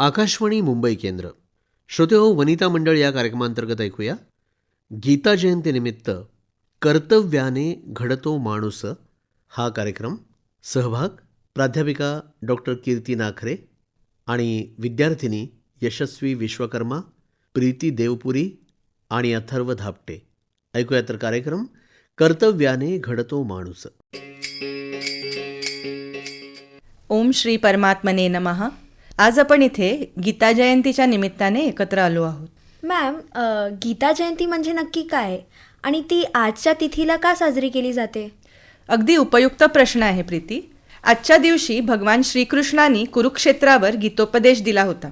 आकाशवाणी मुंबई केंद्र. श्रोते हो वनिता मंडळ या कार्यक्रमांतर्गत ऐकूया. गीता जयंतीनिमित्त कर्तव्याने घडतो माणूस हा कार्यक्रम. सहभाग प्राध्यापिका डॉक्टर कीर्ती नाखरे आणि विद्यार्थिनी यशस्वी विश्वकर्मा प्रीती देवपुरी आणि अथर्व धापटे. ऐकूया तर कार्यक्रम कर्तव्याने घडतो माणूस. ओम श्री परमात्मने नमः. आज आपण इथे गीता जयंतीच्या निमित्ताने एकत्र आलो आहोत. मॅम गीता जयंती म्हणजे नक्की काय? आणि ती आजच्या तिथीला का साजरी केली जाते? अगदी उपयुक्त प्रश्न आहे प्रीती. आजच्या दिवशी भगवान श्रीकृष्णाने कुरुक्षेत्रावर गीतोपदेश दिला होता.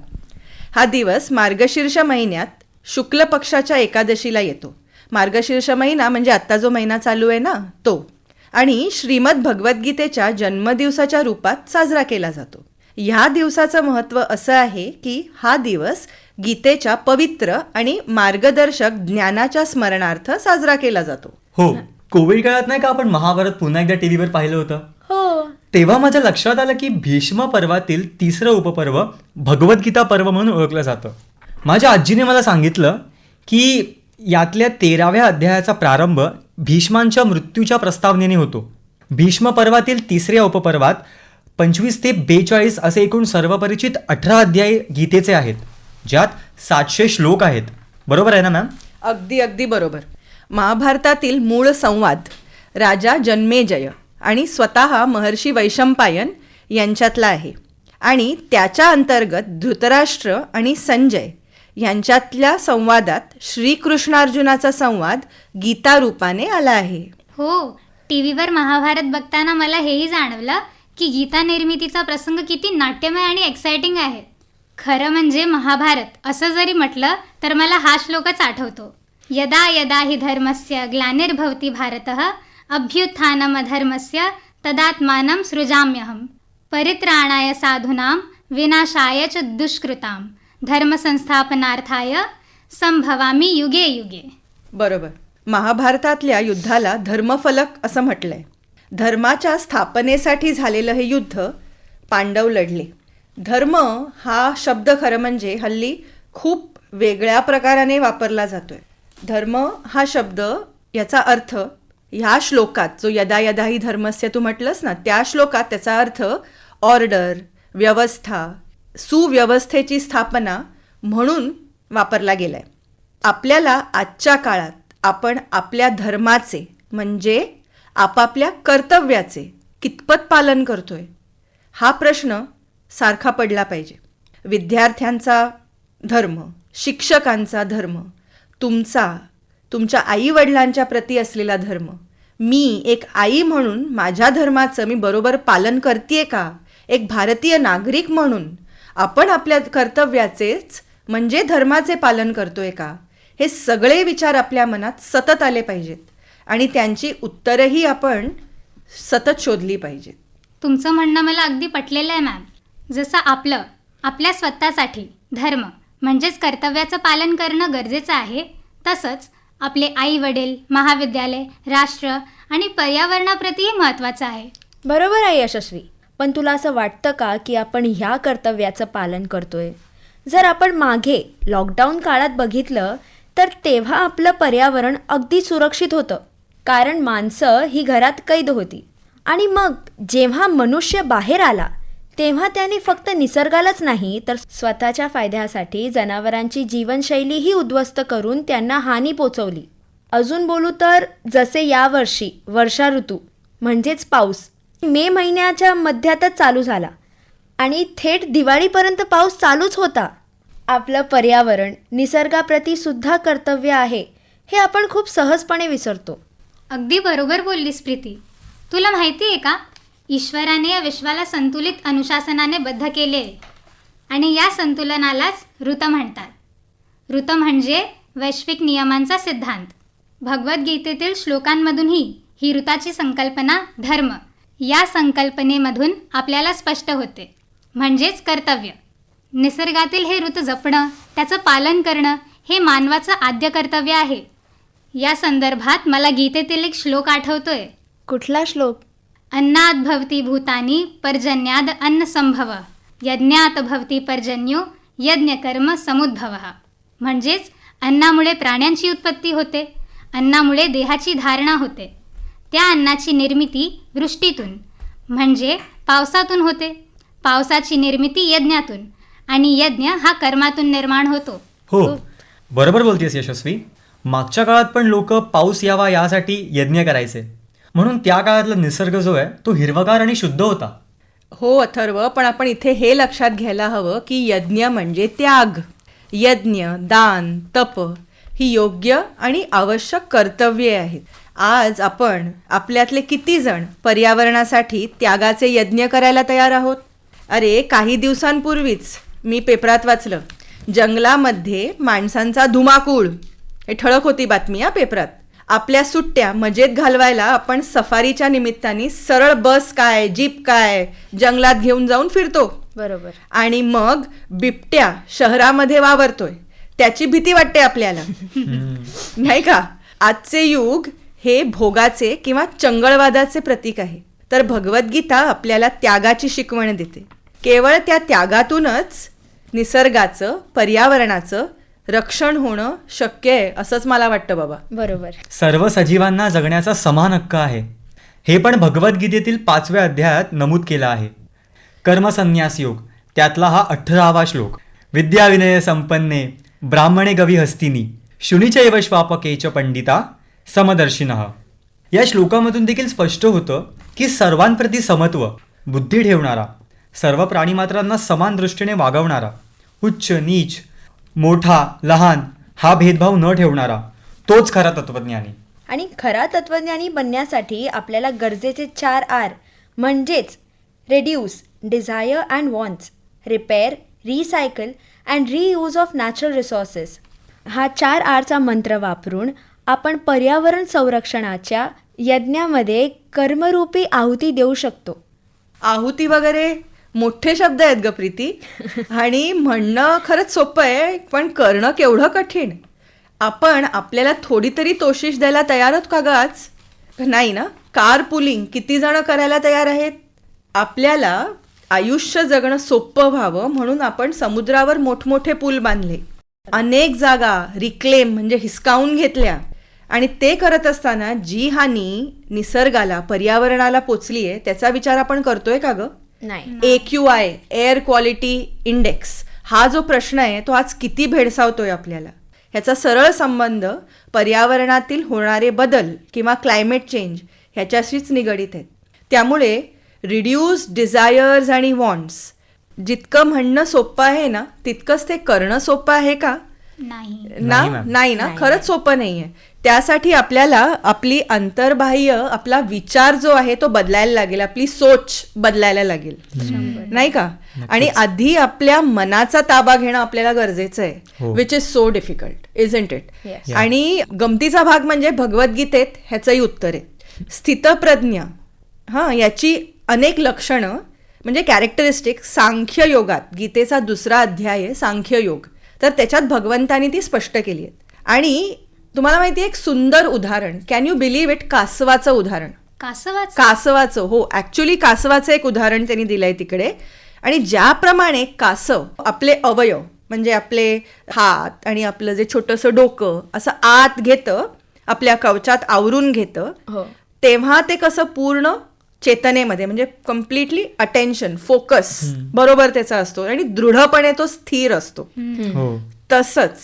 हा दिवस मार्गशीर्ष महिन्यात शुक्ल पक्षाच्या एकादशीला येतो. मार्गशीर्ष महिना म्हणजे आत्ता जो महिना चालू आहे ना तो. आणि श्रीमद भगवद्गीतेच्या जन्मदिवसाच्या रूपात साजरा केला जातो. ह्या दिवसाचं महत्त्व असं आहे की हा दिवस गीतेच्या पवित्र आणि मार्गदर्शक ज्ञानाच्या स्मरणार्थ साजरा केला जातो. हो कोविड काळात नाही का आपण महाभारत पुन्हा एकदा टीव्हीवर पाहिलं होतं? हो. तेव्हा माझ्या लक्षात आलं की भीष्म पर्वातील तिसरं उपपर्व भगवद्गीता पर्व म्हणून ओळखलं जातं. माझ्या आजीने मला सांगितलं की यातल्या तेराव्या अध्यायाचा प्रारंभ भीष्मांच्या मृत्यूच्या प्रस्तावनेने होतो. भीष्म पर्वातील तिसऱ्या उपपर्वात पंचवीस ते बेचाळीस असे एकूण सर्वपरिचित अठरा अध्याय गीतेचे आहेत ज्यात सातशे श्लोक आहेत. बरोबर आहे ना मॅम अगदी अगदी बरोबर. महाभारतातील मूळ संवाद राजा जन्मेजय आणि स्वतः महर्षी वैशंपायन यांच्यातला आहे. आणि त्याच्या अंतर्गत धृतराष्ट्र आणि संजय यांच्यातल्या संवादात श्रीकृष्णार्जुनाचा संवाद गीता रूपाने आला आहे. हो टी व्हीवर महाभारत बघताना मला हेही जाणवलं की गीता निर्मितीचा प्रसंग किती नाट्यमय आणि एक्सायटिंग आहे. खरं म्हणजे महाभारत असं जरी म्हटलं तर मला हा श्लोकच आठवतो. यदा यदा हि धर्मस्य ग्लानिर्भवती भारत अभ्युत्थानमधर्मस्य तदात्मानं सृजाम्यहं परित्राणाय साधूनां विनाशाय च दुष्कृतां धर्मसंस्थापनार्थाय संभवामी युगे युगे। बरोबर. महाभारतातल्या युद्धाला धर्मफलक असं म्हटलंय. धर्माच्या स्थापनेसाठी झालेलं हे युद्ध पांडव लढले. धर्म हा शब्द खरं म्हणजे हल्ली खूप वेगळ्या प्रकाराने वापरला जातोय. धर्म हा शब्द याचा अर्थ ह्या श्लोकात जो यदा यदा ही धर्मस्य तू म्हटलंस ना त्या श्लोकात त्याचा अर्थ ऑर्डर व्यवस्था सुव्यवस्थेची स्थापना म्हणून वापरला गेलाय. आपल्याला आजच्या काळात आपण आपल्या धर्माचे म्हणजे आपापल्या कर्तव्याचे कितपत पालन करतोय? हा प्रश्न सारखा पडला पाहिजे. विद्यार्थ्यांचा धर्म शिक्षकांचा धर्म तुमचा तुमच्या आईवडिलांच्या प्रती असलेला धर्म. मी एक आई म्हणून माझ्या धर्माचं मी बरोबर पालन करते का? एक भारतीय नागरिक म्हणून आपण आपल्या कर्तव्याचेच म्हणजे धर्माचे पालन करतोय का? हे सगळे विचार आपल्या मनात सतत आले पाहिजेत. आणि त्यांची उत्तरही आपण सतत शोधली पाहिजेत तुमचं म्हणणं मला अगदी पटलेलं आहे मॅम जसं आपलं आपल्या स्वतःसाठी धर्म म्हणजेच कर्तव्याचं पालन करणं गरजेचं आहे तसंच आपले आई वडील महाविद्यालय राष्ट्र आणि पर्यावरणाप्रतीही महत्त्वाचं आहे. बरोबर आहे यशस्वी. पण तुला असं वाटतं का की आपण ह्या कर्तव्याचं पालन करतोय? जर आपण मागे लॉकडाऊन काळात बघितलं तर तेव्हा आपलं पर्यावरण अगदी सुरक्षित होतं. कारण माणसं ही घरात कैद होती. आणि मग जेव्हा मनुष्य बाहेर आला तेव्हा त्याने फक्त निसर्गालाच नाही तर स्वतःच्या फायद्यासाठी जनावरांची जीवनशैलीही उद्ध्वस्त करून त्यांना हानी पोचवली. अजून बोलू तर जसे यावर्षी वर्षा ऋतू म्हणजेच पाऊस मे महिन्याच्या मध्यातच चालू झाला. आणि थेट दिवाळीपर्यंत पाऊस चालूच होता. आपलं पर्यावरण निसर्गाप्रती सुद्धा कर्तव्य आहे हे आपण खूप सहजपणे विसरतो. अगदी बरोबर बोललीस प्रीती. तुला माहिती आहे का? ईश्वराने या विश्वाला संतुलित अनुशासनाने बद्ध केले आहे. आणि या संतुलनालाच ऋत म्हणतात. ऋत म्हणजे वैश्विक नियमांचा सिद्धांत. भगवद्गीतेतील श्लोकांमधूनही ही ऋताची संकल्पना धर्म या संकल्पनेमधून आपल्याला स्पष्ट होते. म्हणजेच कर्तव्य. निसर्गातील हे ऋत जपणं त्याचं पालन करणं हे मानवाचं आद्य कर्तव्य आहे. या संदर्भात मला गीतेतील एक श्लोक आठवतोय. कुठला श्लोक? अन्नात भवती भूतानी पर्जन्याद अन्न संभव यज्ञात भवती पर्जन्यो यज्ञ कर्म समुद्भव. म्हणजेच अन्नामुळे प्राण्यांची उत्पत्ती होते अन्नामुळे देहाची धारणा होते. त्या अन्नाची निर्मिती वृष्टीतून म्हणजे पावसातून होते. पावसाची निर्मिती यज्ञातून आणि यज्ञ हा कर्मातून निर्माण होतो. हो बरोबर बोलतेस यशस्वी. मागच्या काळात पण लोक पाऊस यावा यासाठी यज्ञ करायचे. म्हणून त्या काळातला निसर्ग जो आहे तो हिरवगार आणि शुद्ध होता. हो अथर्व पण आपण इथे हे लक्षात घ्यायला हवं की यज्ञ म्हणजे त्याग. यज्ञ दान तप ही योग्य आणि आवश्यक कर्तव्ये आहेत. आज आपण आपल्यातले किती जण पर्यावरणासाठी त्यागाचे यज्ञ करायला तयार आहोत? अरे काही दिवसांपूर्वीच मी पेपरात वाचलं. जंगलामध्ये माणसांचा धुमाकूळ. हे ठळक होती बातमी या पेपरात. आपल्या सुट्ट्या मजेत घालवायला आपण सफारीच्या निमित्ताने सरळ बस काय जीप काय जंगलात घेऊन जाऊन फिरतो. बरोबर. आणि मग बिबट्या शहरामध्ये वावरतोय. त्याची भीती वाटते आपल्याला. नाही का? आजचे युग हे भोगाचे किंवा चंगळवादाचे प्रतीक आहे. तर भगवद्गीता आपल्याला त्यागाची शिकवण देते. केवळ त्या त्यागातूनच निसर्गाचं पर्यावरणाचं रक्षण होणं शक्य आहे असंच मला वाटतं बाबा. बरोबर. सर्व सजीवांना जगण्याचा समान हक्क आहे. हे पण भगवद्गीतेतील पाचव्या अध्यायात नमूद केलं आहे. कर्मसन्यास योग त्यातला हा अठरावा श्लोक. विद्याविनय संपन्ने ब्राह्मणे गवी हस्तिनी शुनीचैव श्वापकेच पंडिता समदर्शिन. या श्लोकामधून देखील स्पष्ट होतं की सर्वांप्रती समत्व बुद्धी ठेवणारा सर्व प्राणीमात्रांना समान दृष्टीने वागवणारा उच्च नीच मोठा लहान हा भेदभाव न ठेवणारा तोच खरा तत्वज्ञानी. आणि खरा तत्वज्ञानी बनण्यासाठी आपल्याला गरजेचे चार आर म्हणजेच reduce desire and wants repair recycle and reuse of natural resources हा चार आरचा मंत्र वापरून आपण पर्यावरण संरक्षणाच्या यज्ञामध्ये कर्मरूपी आहुती देऊ शकतो. आहुती वगैरे? मोठे शब्द आहेत ग प्रीती. आणि म्हणणं खरंच सोपं आहे पण करणं केवढं कठीण. आपण आपल्याला थोडी तरी तोशिश द्यायला तयार आहोत का गच नाही ना? कार पुलिंग किती जण करायला तयार आहेत? आपल्याला आयुष्य जगणं सोपं व्हावं म्हणून आपण समुद्रावर मोठमोठे पूल बांधले. अनेक जागा रिक्लेम म्हणजे हिसकावून घेतल्या. आणि ते करत असताना जी हानी निसर्गाला पर्यावरणाला पोचली आहे त्याचा विचार आपण करतोय का ग? नाही. A Q I air quality index हा जो प्रश्न आहे तो आज किती भेडसावतोय आपल्याला? ह्याचा सरळ संबंध पर्यावरणातील होणारे बदल किंवा क्लायमेट चेंज ह्याच्याशीच निगडीत आहेत. त्यामुळे रिड्यूस डिझायर्स आणि वॉन्ट्स जितकं म्हणणं सोपं आहे ना तितकंच ते करणं सोपं आहे का? नाही. ना? नाही. नाही ना? खरंच सोपं नाहीये. त्यासाठी आपल्याला आपली अंतर्बाह्य आपला विचार जो आहे तो बदलायला लागेल आपली सोच बदलायला लागेल. नाही का? आणि आधी आपल्या मनाचा ताबा घेणं आपल्याला गरजेचं आहे. Which is so difficult isn't it. आणि गमतीचा भाग म्हणजे भगवद्गीतेत ह्याचंही उत्तर आहे. स्थितप्रज्ञ हा याची अनेक लक्षणं म्हणजे कॅरेक्टरिस्टिक सांख्य योगात गीतेचा दुसरा अध्याय आहे सांख्य योग. तर त्याच्यात भगवंतानी ती स्पष्ट केली आहेत. आणि तुम्हाला माहिती एक सुंदर उदाहरण. कॅन यू बिलीव्ह इट कासवाचं उदाहरण. कासवाच? कासवाचं हो. ऍक्च्युली कासवाचं एक उदाहरण त्यांनी दिलंय तिकडे. आणि ज्याप्रमाणे कासव आपले अवयव म्हणजे आपले हात आणि आपलं जे छोटंसं डोकं असं आत घेतं आपल्या कवचात आवरून घेतं हो. तेव्हा ते कसं पूर्ण चेतनेमध्ये म्हणजे कम्प्लिटली अटेन्शन फोकस बरोबर त्याचा असतो. आणि दृढपणे तो स्थिर असतो. हो. तसंच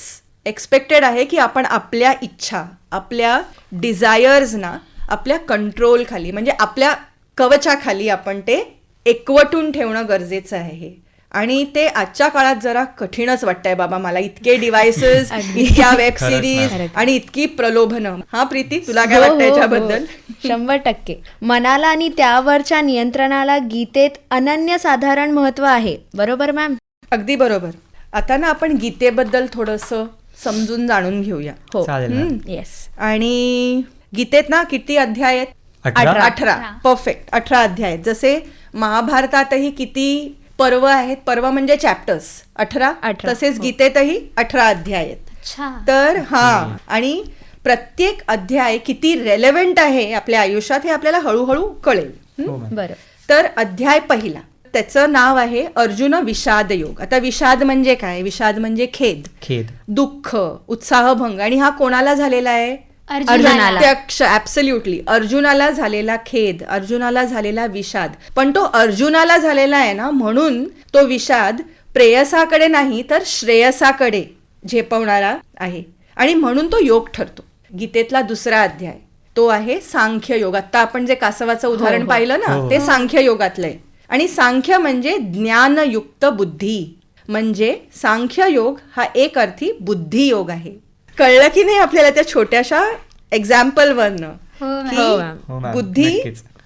एक्सपेक्टेड आहे की आपण आपल्या इच्छा आपल्या डिझायर्सना आपल्या कंट्रोल खाली म्हणजे आपल्या कवचाखाली आपण ते एकवटून ठेवणं गरजेचं आहे. हे आणि ते आजच्या काळात जरा कठीणच वाटतंय बाबा मला. इतके डिव्हायसेस इतक्या वेब. सिरीज आणि इतकी प्रलोभनं. हा प्रीती तुला काय हो, वाटतं हो, याच्याबद्दल? हो. शंभर टक्के. मनाला आणि त्यावरच्या नियंत्रणाला गीतेत अनन्यसाधारण महत्त्व आहे. बरोबर मॅम अगदी बरोबर. आता ना आपण गीतेबद्दल थोडंसं समजून जाणून घेऊया. हो. चालेल. येस आणि गीतेत ना किती अध्याय आहेत? अठरा? अठरा. परफेक्ट अठरा. अध्याय. आहेत जसे महाभारतातही किती पर्व आहेत? पर्व म्हणजे चॅप्टर्स अठरा. अठरा, तसेच गीतेतही अठरा अध्याय आहेत. अच्छा. तर हा. आणि प्रत्येक अध्याय किती रेलेव्हंट आहे आपल्या आयुष्यात हे आपल्याला हळूहळू कळेल. हं? हो मॅम. बरं. तर अध्याय पहिला. त्याचं नाव आहे अर्जुन विषाद योग. आता विषाद म्हणजे काय? विषाद म्हणजे खेद. खेद. दुःख उत्साहभंग. आणि हा कोणाला झालेला आहे? अर्जुनाला. प्रत्यक्ष ऍब्सल्युटली अर्जुनाला झालेला खेद अर्जुनाला झालेला विषाद. पण तो अर्जुनाला झालेला आहे ना म्हणून तो विषाद प्रेयसाकडे नाही तर श्रेयसाकडे झेपवणारा आहे. आणि म्हणून तो योग ठरतो. गीतेतला दुसरा अध्याय. तो आहे सांख्य योग आता आपण जे कासवाचं उदाहरण पाहिलं ना ते सांख्य योगातलं आहे. आणि सांख्य म्हणजे ज्ञानयुक्त बुद्धी. म्हणजे सांख्य योग हा एक अर्थी बुद्धी योग आहे. कळलं की नाही आपल्याला त्या छोट्याशा एक्झाम्पल वरनं हो. की हो मॅम. हो बुद्धी.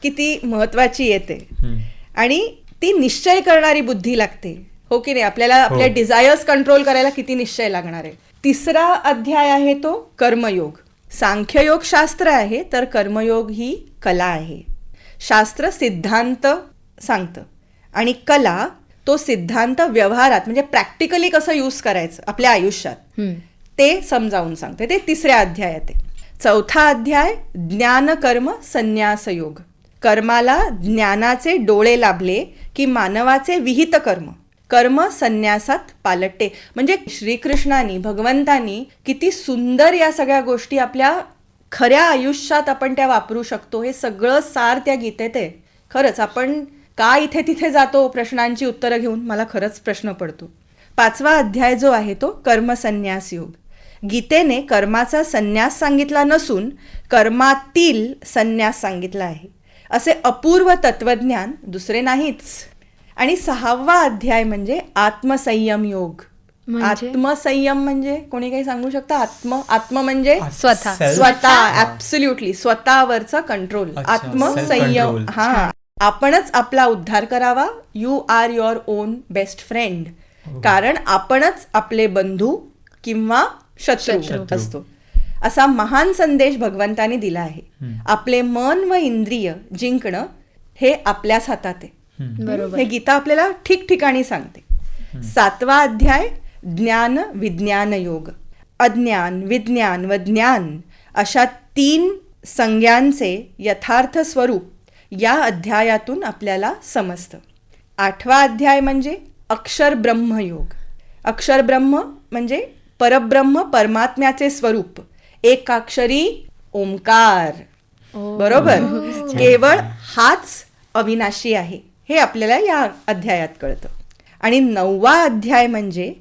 किती महत्वाची येते. आणि ती निश्चय करणारी बुद्धी लागते. हो की नाही? आपल्याला आपल्या डिझायर्स कंट्रोल करायला किती निश्चय लागणार आहे? तिसरा अध्याय आहे तो कर्मयोग. सांख्ययोग शास्त्र आहे तर कर्मयोग ही कला आहे. शास्त्र सिद्धांत सांगतं. आणि कला तो सिद्धांत व्यवहारात म्हणजे प्रॅक्टिकली कसं यूज करायचं आपल्या आयुष्यात. ते समजावून सांगते. ते तिसऱ्या अध्यायात आहे. चौथा अध्याय ज्ञान कर्म संन्यास योग कर्माला ज्ञानाचे डोळे लाभले की मानवाचे विहित कर्म. कर्म संन्यासात पालटते. म्हणजे श्रीकृष्णानी भगवंतानी किती सुंदर या सगळ्या गोष्टी आपल्या खऱ्या आयुष्यात आपण त्या वापरू शकतो. हे सगळं सार त्या गीतेत आहे. खरंच आपण का इथे तिथे जातो प्रश्नांची उत्तरं घेऊन? मला खरंच प्रश्न पडतो. पाचवा अध्याय जो आहे तो कर्मसन्यास योग. गीतेने कर्माचा संन्यास सांगितला नसून कर्मातील संन्यास सांगितला आहे. असे अपूर्व तत्वज्ञान दुसरे नाहीच. आणि सहावा अध्याय म्हणजे आत्मसंयम योग. म्हणजे? आत्मसंयम म्हणजे? कोणी काही सांगू शकता? आत्म आत्म म्हणजे? स्वतः. स्वतः ऍब्सल्युटली स्वतःवरचा कंट्रोल आत्मसंयम. हा. आपणच आपला उद्धार करावा. You are your own best friend. कारण आपणच आपले बंधू किंवा शत्रू शत्रू. असतो. असा महान संदेश भगवंतानी दिला आहे. आपले मन व इंद्रिय जिंकणं हे आपल्याच हातात आहे. बरोबर. हे गीता आपल्याला ठिकठिकाणी सांगते. सातवा अध्याय ज्ञान विज्ञान योग. अज्ञान विज्ञान व ज्ञान अशा तीन संज्ञांचे यथार्थ स्वरूप या अध्यायातून आपल्याला समजतं. आठवा अध्याय म्हणजे अक्षर ब्रह्म योग. अक्षर ब्रह्म म्हणजे परब्रह्म परमात्म्याचे स्वरूप. एकाक्षरी ओंकार. बरोबर? केवळ हाच अविनाशी आहे. हे आपल्याला या अध्यायात कळतं. आणि नववा अध्याय म्हणजे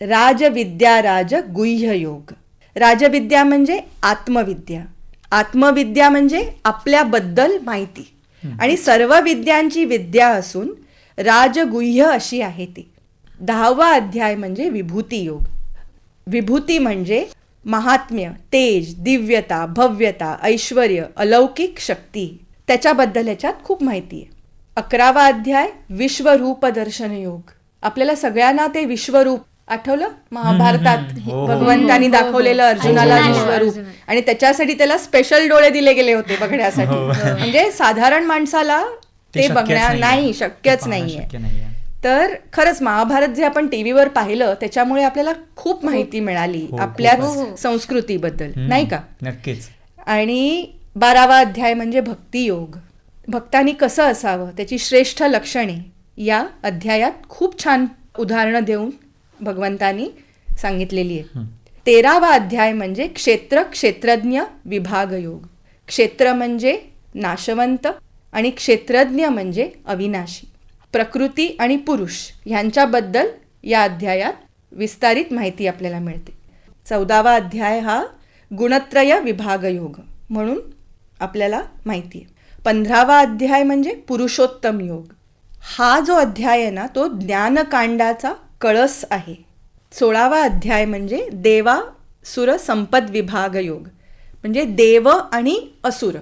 राजविद्या राज गुह्य योग. राजविद्या म्हणजे आत्मविद्या. आत्मविद्या म्हणजे आपल्याबद्दल माहिती. आणि सर्व विद्यांची विद्या असून राजगुह्य अशी आहे ती. दहावा अध्याय म्हणजे विभूती योग. विभूती म्हणजे महात्म्य तेज दिव्यता भव्यता ऐश्वर अलौकिक शक्ती. त्याच्याबद्दल याच्यात खूप माहिती आहे. अकरावा अध्याय विश्वरूप दर्शन योग. आपल्याला सगळ्यांना ते विश्वरूप आठवलं? महाभारतात हो, हो. भगवंतानी दाखवलेलं अर्जुनाला विश्वरूप. आणि त्याच्यासाठी त्याला स्पेशल डोळे दिले गेले होते बघण्यासाठी. म्हणजे साधारण माणसाला ते बघण्या. नाही शक्यच नाहीये. तर खरंच महाभारत जे आपण टीव्हीवर पाहिलं त्याच्यामुळे आपल्याला खूप माहिती मिळाली हो, आपल्याच. संस्कृतीबद्दल. नाही का? नक्कीच. आणि बारावा अध्याय म्हणजे भक्तियोग. भक्तानी कसं असावं? त्याची श्रेष्ठ लक्षणे या अध्यायात खूप छान उदाहरणं देऊन भगवंतानी सांगितलेली आहे. तेरावा अध्याय म्हणजे क्षेत्र क्षेत्रज्ञ विभाग योग. क्षेत्र म्हणजे नाशवंत आणि क्षेत्रज्ञ म्हणजे अविनाशी. प्रकृती आणि पुरुष ह्यांच्याबद्दल या अध्यायात विस्तारित माहिती आपल्याला मिळते. चौदावा अध्याय हा गुणत्रय विभाग योग म्हणून आपल्याला माहिती आहे. पंधरावा अध्याय म्हणजे पुरुषोत्तम योग. हा जो अध्याय आहे ना तो ज्ञानकांडाचा कळस आहे. सोळावा अध्याय म्हणजे देवा सुर संपद विभाग योग. म्हणजे देव आणि असुर.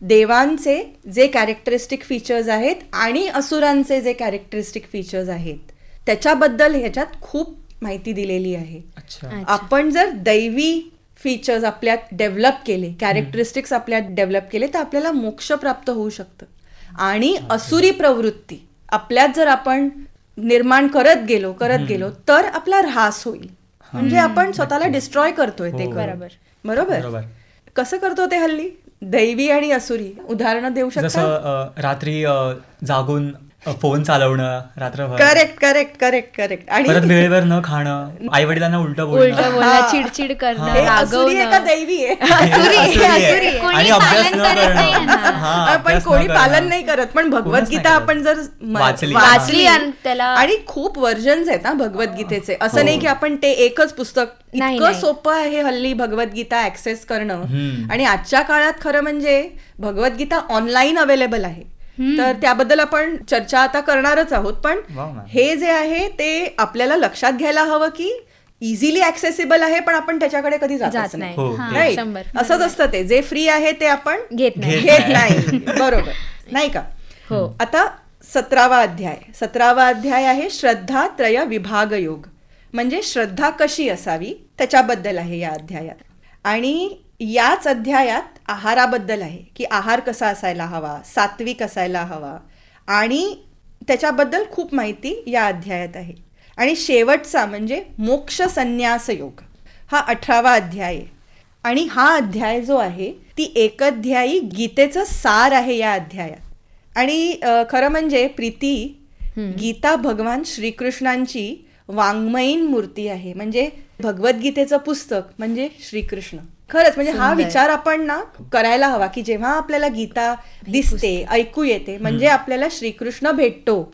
देवांचे जे कॅरेक्टरिस्टिक फीचर्स आहेत आणि असुरांचे जे कॅरेक्टरिस्टिक फीचर्स आहेत त्याच्याबद्दल ह्याच्यात खूप माहिती दिलेली आहे. आपण जर दैवी फीचर्स आपल्यात डेव्हलप केले कॅरेक्टरिस्टिक्स आपल्यात डेव्हलप केले तर आपल्याला मोक्ष प्राप्त होऊ शकतं. आणि असुरी प्रवृत्ती आपल्यात जर आपण निर्माण करत गेलो करत गेलो तर आपला ऱ्हास होईल. म्हणजे आपण स्वतःला डिस्ट्रॉय करतोय ते हो. बरोबर. बरोबर. कसं करतो ते हल्ली? दैवी आणि असुरी. उदाहरणं देऊ शकता? रात्री जागून फोन चालवणं रात्रभर करेक्ट करेक्ट करेक्ट करेक्ट आणि परत वेळेवर न खाणं आई वडिलांना उलट उलट बोलणं चिडचिड करणं हे असुरी आहे का रागवणं दैवी आहे असुरी आहे, असुरी आहे. असुरी आहे. कोणी आणि अभ्यास पालन न करत नाही यांना. हा, पण अभ्यास न कोणी करणं. पालन नाही करत पण कोणच भगवद्गीता करत. आपण जर म- वाचली. वाचली आणि त्याला आणि खूप वर्जन्स आहेत ना भगवद्गीतेचे असं नाही की आपण ते एकच पुस्तक नाही, इतकं नाही. सोपं आहे हल्ली भगवद्गीता ऍक्सेस करणं हम्म. आणि आजच्या काळात खरं म्हणजे भगवद्गीता ऑनलाईन अवेलेबल आहे तर त्याबद्दल आपण चर्चा आता करणारच आहोत. पण. हे जे आहे ते आपल्याला लक्षात घ्यायला हवं की इझिली ऍक्सेसिबल आहे पण आपण त्याच्याकडे कधी जात नाही. हो, असंच असतं ते. जे फ्री आहे ते आपण घेत नाही. घेत नाही. बरोबर. नाही का? हो. आता सतरावा अध्याय. सतरावा अध्याय आहे श्रद्धा त्रय विभाग योग. म्हणजे श्रद्धा कशी असावी? त्याच्याबद्दल आहे या अध्यायात. आणि याच अध्यायात आहाराबद्दल आहे की आहार कसा असायला हवा सात्विक असायला हवा आणि त्याच्याबद्दल खूप माहिती या अध्यायात आहे. आणि शेवटचा म्हणजे मोक्ष संन्यास योग हा अठरावा अध्याय आहे. आणि हा अध्याय जो आहे ती एकअध्यायी गीतेचं सार आहे या अध्यायात. आणि खरं म्हणजे प्रीती गीता भगवान श्रीकृष्णांची वाङ्मयीन मूर्ती आहे. म्हणजे भगवद्गीतेचं पुस्तक म्हणजे श्रीकृष्ण. खरंच म्हणजे हा विचार आपण ना करायला हवा की जेव्हा आपल्याला गीता दिसते ऐकू येते म्हणजे आपल्याला श्रीकृष्ण भेटतो.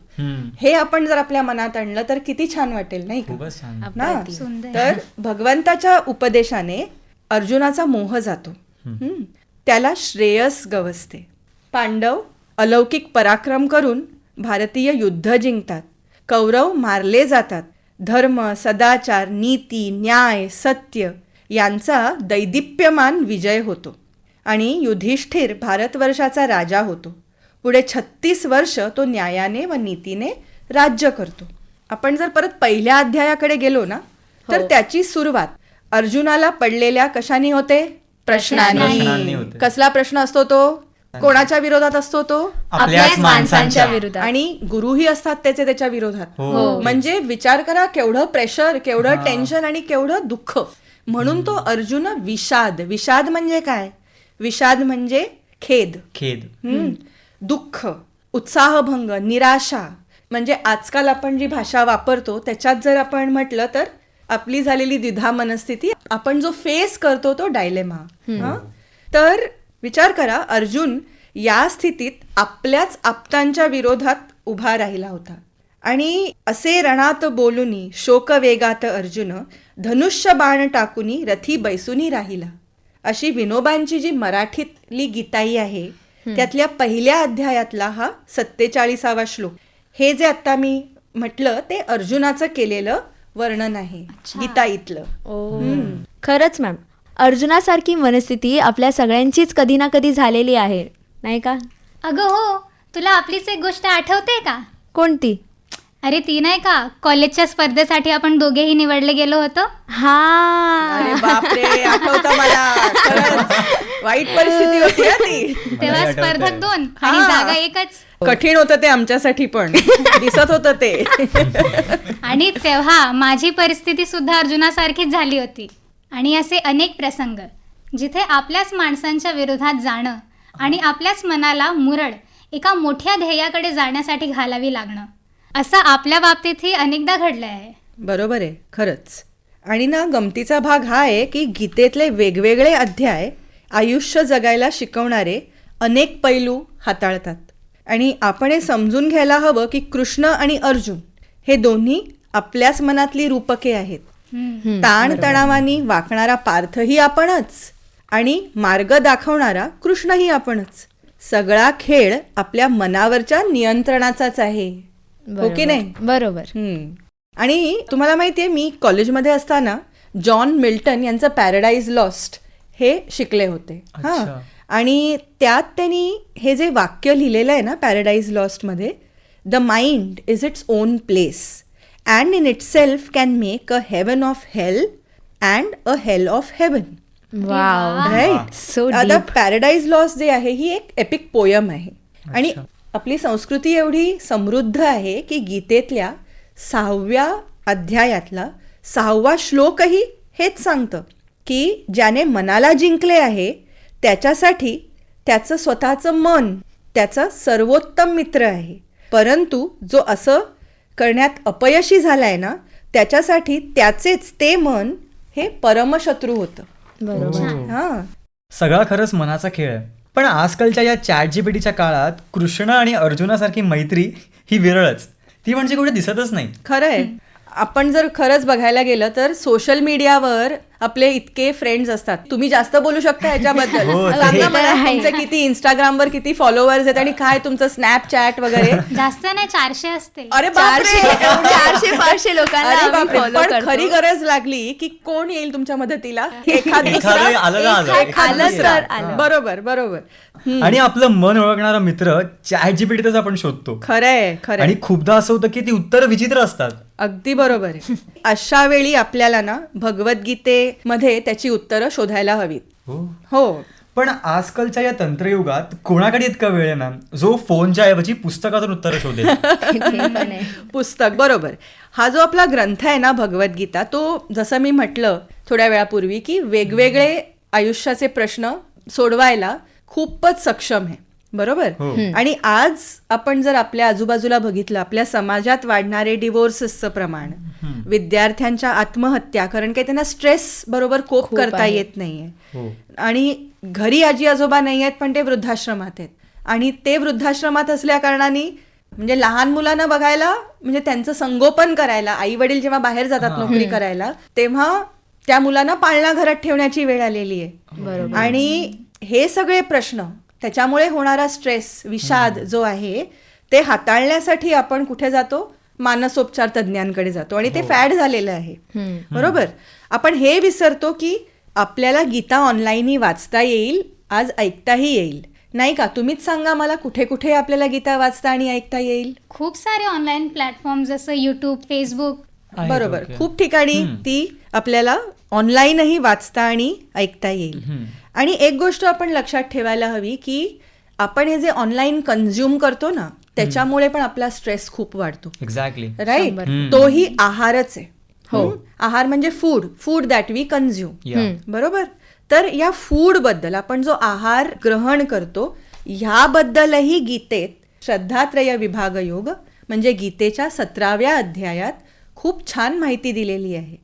हे आपण जर आपल्या मनात आणलं तर किती छान वाटेल नाही का? खूपच छान. ना? सुंदर. तर भगवंताच्या उपदेशाने अर्जुनाचा मोह जातो. हम्म. त्याला श्रेयस गवसते. पांडव अलौकिक पराक्रम करून भारतीय युद्ध जिंकतात. कौरव मारले जातात. धर्म सदाचार नीती न्याय सत्य यांचा दैदिप्यमान विजय होतो आणि युधिष्ठिर भारतवर्षाचा राजा होतो. पुढे छत्तीस वर्ष तो न्यायाने व नीतीने राज्य करतो. आपण जर परत पहिल्या अध्यायाकडे गेलो ना तर त्याची सुरुवात अर्जुनाला पडलेल्या कशाने होते? प्रश्नांनी. कसला प्रश्न असतो तो? कोणाच्या विरोधात असतो तो? आपल्याच माणसांच्या विरोधात. आणि गुरुही असतात त्याचे त्याच्या विरोधात. हो. म्हणजे विचार करा केवढं प्रेशर केवढं टेन्शन आणि केवढं दुःख. म्हणून तो अर्जुन विषाद. विषाद म्हणजे काय? विषाद म्हणजे खेद. खेद. दुःख उत्साहभंग निराशा. म्हणजे आजकाल आपण जी भाषा वापरतो त्याच्यात जर आपण म्हटलं तर आपली झालेली द्विधा मनस्थिती आपण जो फेस करतो तो डायलेमा? तर विचार करा अर्जुन या स्थितीत आपल्याच आप्तांच्या विरोधात उभा राहिला होता. आणि असे रणात बोलुनी शोकवेगात अर्जुन धनुष्य बाण टाकुनी रथी बैसुनी राहिला. अशी विनोबांची जी मराठीतली गीताई आहे त्यातल्या पहिल्या अध्यायातला हा सत्तेचाळीसावा श्लोक. हे जे आता मी म्हटलं ते अर्जुनाचं केलेलं वर्णन आहे गीताईतलं. ओ. खरंच मॅम. अर्जुनासारखी मनस्थिती आपल्या सगळ्यांचीच कधी ना कधी झालेली आहे नाही का? अगं हो तुला आपलीच एक गोष्ट आठवते का? कोणती? अरे ती नाही का? कॉलेजच्या स्पर्धेसाठी आपण दोघेही निवडले गेलो होतो. हा. अरे बापरे आठवतं मला. खरंच. वाईट परिस्थिती होती हं ती. तेव्हा आठवतंय. स्पर्धक दोन आणि हा. जागा एकच. कठीण होतं ते आमच्यासाठी पण. दिसत होतं ते. आणि तेव्हा माझी परिस्थिती सुद्धा अर्जुनासारखीच झाली होती. आणि असे अनेक प्रसंग जिथे आपल्याच माणसांच्या विरोधात जाणं आणि आपल्याच मनाला मुरड एका मोठ्या ध्येयाकडे जाण्यासाठी घालावी लागणं. असं आपल्या बाबतीतही अनेकदा घडलं आहे बरोबर आहे खरंच. आणि ना गमतीचा भाग हा आहे की गीतेतले वेगवेगळे अध्याय आयुष्य जगायला शिकवणारे अनेक पैलू हाताळतात. आणि आपण हे समजून घ्यायला हवं की कृष्ण आणि अर्जुन हे दोन्ही आपल्याच मनातली रूपके आहेत. ताण तणावानी वाकणारा पार्थही आपणच आणि मार्ग दाखवणारा कृष्णही आपणच. सगळा खेळ आपल्या मनावरच्या नियंत्रणाचाच आहे. हो की नाही? बरोबर. हम्म. आणि तुम्हाला माहितीये मी कॉलेजमध्ये असताना जॉन मिल्टन यांचं पॅराडाईज लॉस्ट हे शिकले होते. हा. अच्छा. आणि त्यात त्यांनी हे जे वाक्य लिहिलेलं आहे ना Paradise लॉस्टमध्ये the mind is its own place and in itself can make a heaven of hell and a hell of heaven. Wow. Right So आता. पॅराडाईज लॉस जे आहे ही एक एपिक पोयम आहे. आणि आपली संस्कृती एवढी समृद्ध आहे की गीतेतल्या सहाव्या अध्यायातला सहावा श्लोकही हेच सांगतं की ज्याने मनाला जिंकले आहे त्याच्यासाठी त्याचं स्वतःचं मन त्याचा सर्वोत्तम मित्र आहे. परंतु जो असं करण्यात अपयशी झालाय ना त्याच्यासाठी त्याचेच ते मन हे परमशत्रू होतं. बरोबर. हा. सगळा खरंच मनाचा खेळ आहे. पण आजकालच्या या चॅट जीपीटीच्या काळात कृष्ण आणि अर्जुनासारखी मैत्री ही विरळच. ती म्हणजे कुठे दिसतच नाही. खरं आहे आपण जर खरंच बघायला गेलं तर सोशल मीडियावर आपले इतके फ्रेंड्स असतात. तुम्ही जास्त बोलू शकता याच्याबद्दल. हो, सांगा मला तुमचे किती इंस्टाग्रामवर किती फॉलोअर्स आहेत आणि काय तुमचं स्नॅपचॅट वगैरे? जास्त नाही चारशे असतील. अरे चारशे बापरे चारशे पाचशे लोकांना. खरी गरज लागली की कोण येईल तुमच्या मदतीला. बरोबर बरोबर. आणि आपलं मन ओळखणारा मित्र चॅट जीपीटीतच आपण शोधतो. खरंय खरंय. आणि खूपदा असं होतं की ती उत्तर विचित्र असतात. अगदी बरोबर आहे. अशा वेळी आपल्याला ना भगवद्गीतेमध्ये त्याची उत्तरं शोधायला हवीत. हो. पण आजकालच्या या तंत्रयुगात कोणाकडे इतका वेळ आहे मॅम जो फोनच्या ऐवजी पुस्तकातून उत्तर शोधेल. पुस्तक बरोबर. हा जो आपला ग्रंथ आहे ना भगवद्गीता तो जसं मी म्हटलं थोड्या वेळापूर्वी की वेगवेगळे आयुष्याचे प्रश्न सोडवायला खूपच सक्षम आहे. बरोबर? हो. आणि आज आपण जर आपल्या आजूबाजूला बघितलं आपल्या समाजात वाढणारे डिवोर्सेसचं प्रमाण विद्यार्थ्यांच्या आत्महत्या कारण काही त्यांना स्ट्रेस बरोबर कोप करता. येत नाहीये. हो. आणि घरी आजी आजोबा नाही आहेत पण ते वृद्धाश्रमात आहेत. आणि ते वृद्धाश्रमात असल्या कारणाने म्हणजे लहान मुलांना बघायला म्हणजे त्यांचं संगोपन करायला आई वडील जेव्हा बाहेर जातात नोकरी करायला तेव्हा त्या मुलांना पाळणा घरात ठेवण्याची वेळ आलेली आहे. बरोबर. आणि हे सगळे प्रश्न त्याच्यामुळे होणारा स्ट्रेस विषाद जो आहे ते हाताळण्यासाठी आपण कुठे जातो? मानसोपचार तज्ज्ञांकडे जातो. आणि ते फॅड झालेलं आहे. बरोबर? आपण हे विसरतो की आपल्याला गीता ऑनलाईनही वाचता येईल आज ऐकताही येईल. नाही का? तुम्हीच सांगा मला कुठे कुठे आपल्याला गीता वाचता आणि ऐकता येईल? खूप सारे ऑनलाईन प्लॅटफॉर्म जसं युट्यूब फेसबुक बरोबर. खूप ठिकाणी ती आपल्याला ऑनलाईनही वाचता आणि ऐकता येईल. आणि एक गोष्ट आपण लक्षात ठेवायला हवी की आपण हे जे ऑनलाईन कन्झ्युम करतो ना त्याच्यामुळे पण आपला स्ट्रेस खूप वाढतो. Exactly right. तोही आहारच आहे. हो. आहार म्हणजे food food that we consume. बरोबर? तर या फूडबद्दल आपण जो आहार ग्रहण करतो ह्याबद्दलही गीतेत श्रद्धात्रय विभाग योग म्हणजे गीतेच्या सतराव्या अध्यायात खूप छान माहिती दिलेली आहे.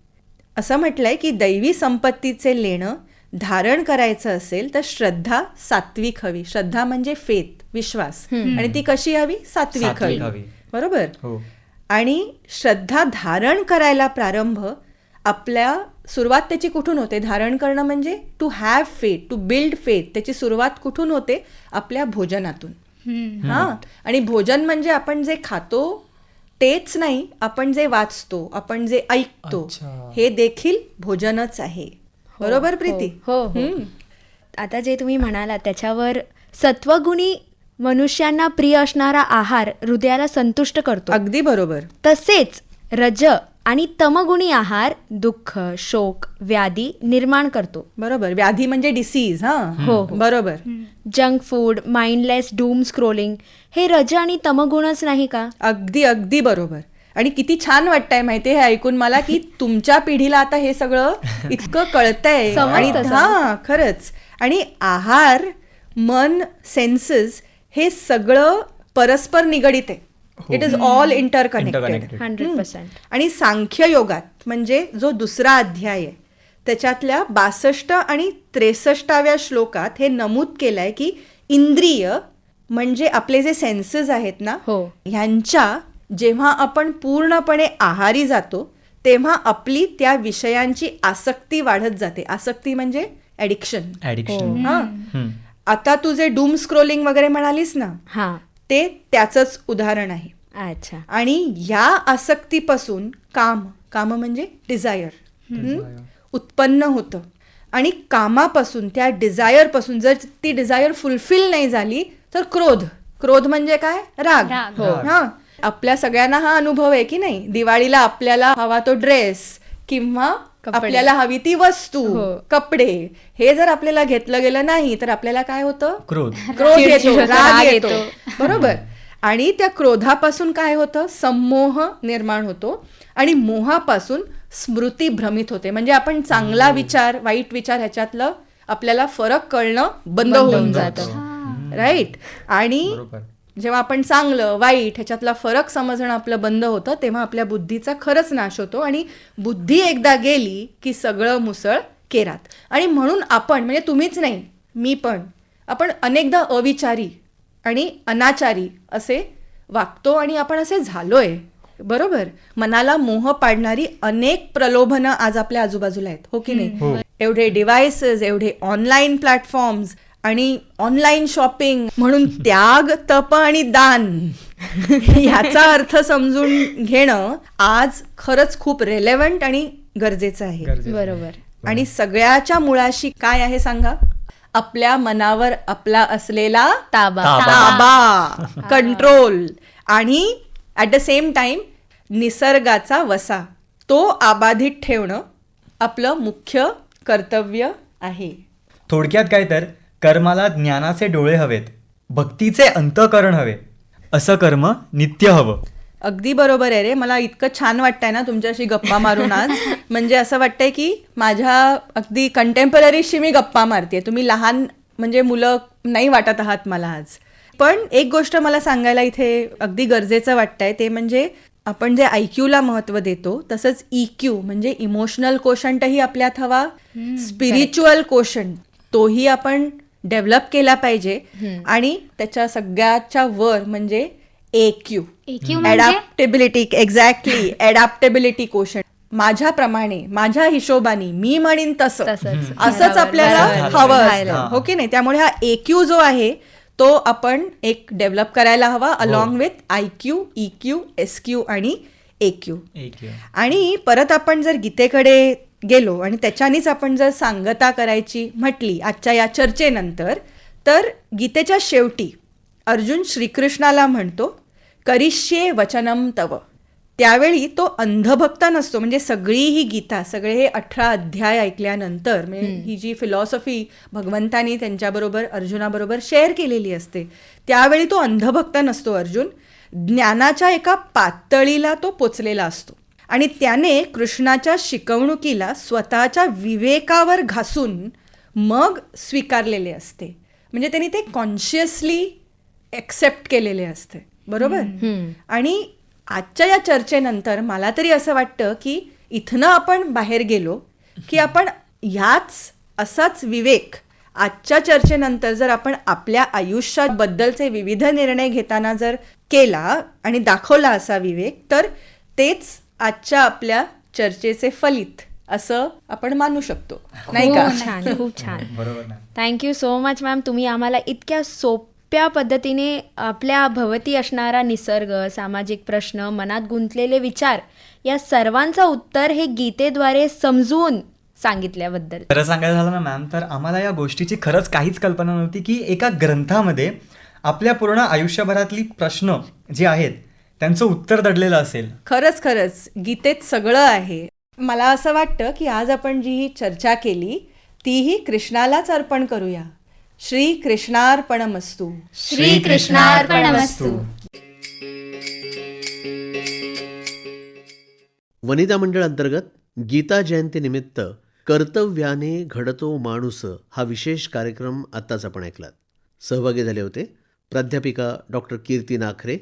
असं म्हटलंय की दैवी संपत्तीचे लेणं धारण करायचं असेल तर श्रद्धा सात्विक हवी. श्रद्धा म्हणजे फेत विश्वास. आणि ती कशी हवी? सात्विक हवी. हवी. बरोबर? हो. आणि श्रद्धा धारण करायला प्रारंभ आपल्या सुरुवात त्याची कुठून होते? धारण करणं म्हणजे to have faith to build faith त्याची सुरुवात कुठून होते? आपल्या भोजनातून. हा? आणि भोजन म्हणजे आपण जे खातो तेच नाही आपण जे वाचतो आपण जे ऐकतो. हे देखील भोजनच आहे. बरोबर प्रीती? हो हो. हम्म. आता जे तुम्ही म्हणालात त्याच्यावर सत्वगुणी मनुष्यांना प्रिय असणारा आहार हृदयाला संतुष्ट करतो. अगदी बरोबर. तसेच रज आणि तमगुणी आहार दुःख शोक व्याधी निर्माण करतो. बरोबर. व्याधी म्हणजे डिसीज हा? हो. बरोबर. Junk food mindless doom scrolling हे रज आणि तमगुणच नाही का? अगदी अगदी बरोबर. आणि किती छान वाटतंय माहितीये हे ऐकून मला की तुमच्या पिढीला आता हे सगळं इतकं कळतंय. आणि. हा खरंच. आणि आहार मन सेन्सेस हे सगळं परस्पर निगडित आहे. It is all interconnected Interconnected. Hundred percent आणि सांख्य योगात म्हणजे जो दुसरा अध्याय आहे त्याच्यातल्या बासष्ट आणि त्रेसष्टाव्या श्लोकात हे नमूद केलंय की इंद्रिय म्हणजे आपले जे सेन्सेस आहेत ना हो. ह्यांच्या जेव्हा आपण पूर्णपणे आहारी जातो तेव्हा आपली त्या विषयांची आसक्ती वाढत जाते. आसक्ती म्हणजे ऍडिक्शन ऍडिक्शन हा. आता तू जे डूम स्क्रोलिंग वगैरे म्हणालीस ना हां. ते त्याचंच उदाहरण आहे. अच्छा. आणि या आसक्तीपासून काम काम म्हणजे डिझायर उत्पन्न होतं. आणि कामापासून त्या डिझायरपासून जर ती डिझायर फुलफिल नाही झाली तर क्रोध. क्रोध म्हणजे काय? राग. राग. हा. आपल्या सगळ्यांना हा अनुभव आहे की नाही? दिवाळीला आपल्याला हवा तो ड्रेस किंवा. आपल्याला हवी ती वस्तू हो. कपडे. हे जर आपल्याला घेतलं गेलं नाही तर आपल्याला काय होतं? क्रोध. क्रोध येतो राग येतो. बरोबर? आणि त्या क्रोधापासून काय होतं? संमोह निर्माण होतो आणि मोहापासून स्मृती भ्रमित होते. म्हणजे आपण चांगला विचार वाईट विचार ह्याच्यातलं आपल्याला फरक कळणं बंद होऊन जातं. राईट? आणि जेव्हा आपण चांगलं वाईट ह्याच्यातला फरक समजणं आपलं बंद होतं तेव्हा आपल्या बुद्धीचा खरंच नाश होतो आणि बुद्धी एकदा गेली की सगळं मुसळ केरात. आणि म्हणून आपण म्हणजे तुम्हीच नाही मी पण आपण अनेकदा अविचारी आणि अनाचारी असे वागतो आणि आपण असे झालोय. बरोबर? मनाला मोह पाडणारी अनेक प्रलोभनं आज आपल्या आजूबाजूला आहेत. हो की नाही? एवढे डिव्हायसेस एवढे ऑनलाईन प्लॅटफॉर्म्स आणि ऑनलाईन शॉपिंग म्हणून त्याग तप आणि दान ह्याचा अर्थ समजून घेणं आज खरंच खूप रेलेव्हंट आणि गरजेचं आहे. बरोबर. आणि सगळ्याच्या मुळाशी काय आहे सांगा? आपल्या मनावर आपला असलेला ताबा. ताबा. कंट्रोल आणि ॲट द सेम टाइम निसर्गाचा वसा. तो अबाधित ठेवणं आपलं मुख्य कर्तव्य आहे. थोडक्यात काय तर कर्माला ज्ञानाचे डोळे हवेत भक्तीचे अंतकरण हवे. असं कर्म नित्य हवं. अगदी बरोबर आहे रे. मला इतकं छान वाटतंय ना तुमच्याशी गप्पा मारून आज. म्हणजे असं वाटतंय की माझ्या अगदी कंटेम्पररीशी मी गप्पा मारते तुम्ही लहान म्हणजे मुलं नाही वाटत आहात मला आज. पण एक गोष्ट मला सांगायला इथे अगदी गरजेचं वाटतंय. ते म्हणजे आपण जे आय ला महत्त्व देतो तसंच ई क्यू म्हणजे इमोशनल कोशंटही आपल्यात हवा. स्पिरिच्युअल कोशंट तोही आपण डेव्हलप केला पाहिजे आणि त्याच्या सगळ्याच्या वर म्हणजे ए क्यू EQ म्हणजे? ऍडॅप्टेबिलिटी एक्झॅक्टली ऍडॅप्टेबिलिटी कोशन माझ्याप्रमाणे माझ्या हिशोबाने मी म्हणीन तसं. असंच आपल्याला. हवं. असतं. हो की नाही? त्यामुळे हा एक्यू जो आहे तो आपण एक डेव्हलप करायला हवा along with I Q E Q S Q आणि ए क्यू आणि परत आपण जर गीतेकडे गेलो आणि त्याच्यानेच आपण जर सांगता करायची म्हटली आजच्या या चर्चेनंतर तर गीतेच्या शेवटी अर्जुन श्रीकृष्णाला म्हणतो करिष्ये वचनम तव. त्यावेळी तो अंधभक्त नसतो म्हणजे सगळी ही गीता सगळे हे अठरा अध्याय ऐकल्यानंतर म्हणजे ही जी फिलॉसॉफी भगवंतानी त्यांच्याबरोबर अर्जुनाबरोबर शेअर केलेली असते त्यावेळी तो अंधभक्त नसतो अर्जुन. ज्ञानाच्या एका पातळीला तो पोचलेला असतो. आणि त्याने कृष्णाच्या शिकवणुकीला स्वतःच्या विवेकावर घासून मग स्वीकारलेले असते. म्हणजे त्यांनी ते कॉन्शियसली एक्सेप्ट केलेले असते. बरोबर? आणि आजच्या या चर्चेनंतर मला तरी असं वाटतं की इथनं आपण बाहेर गेलो की आपण ह्याच असाच विवेक आजच्या चर्चेनंतर जर आपण आपल्या आयुष्याबद्दलचे विविध निर्णय घेताना जर केला आणि दाखवला असा विवेक तर तेच आजच्या आपल्या चर्चेचे फलित असं आपण मानू शकतो. नाही का? छान खूप छान. बरोबर थँक्यू सो मच मॅम तुम्ही आम्हाला इतक्या सोप्या पद्धतीने आपल्या भवती असणारा निसर्ग सामाजिक प्रश्न मनात गुंतलेले विचार या सर्वांचं उत्तर हे गीतेद्वारे समजवून सांगितल्याबद्दल. खरं सांगायचं झालं ना मॅम तर आम्हाला या गोष्टीची खरंच काहीच कल्पना नव्हती की एका ग्रंथामध्ये आपल्या पूर्ण आयुष्यभरातली प्रश्न जे आहेत त्यांचं उत्तर दडलेलं असेल. खरंच खरंच. गीतेत सगळं आहे. मला असं वाटतं की आज आपण जी ही चर्चा केली तीही कृष्णालाच अर्पण करूया. श्री कृष्णार्पणमस्तू श्री कृष्णार्पणमस्तू वनिता मंडळ अंतर्गत गीता जयंतीनिमित्त कर्तव्याने घडतो माणूस हा विशेष कार्यक्रम आत्ताच आपण ऐकलात. सहभागी झाले होते प्राध्यापिका डॉक्टर कीर्ती नाखरे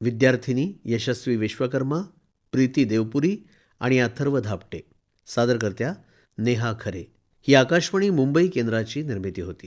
विद्यार्थिनी यशस्वी विश्वकर्मा प्रीती देवपुरी आणि अथर्व धापटे. सादरकर्त्या नेहा खरे. ही आकाशवाणी मुंबई केंद्राची निर्मिती होती.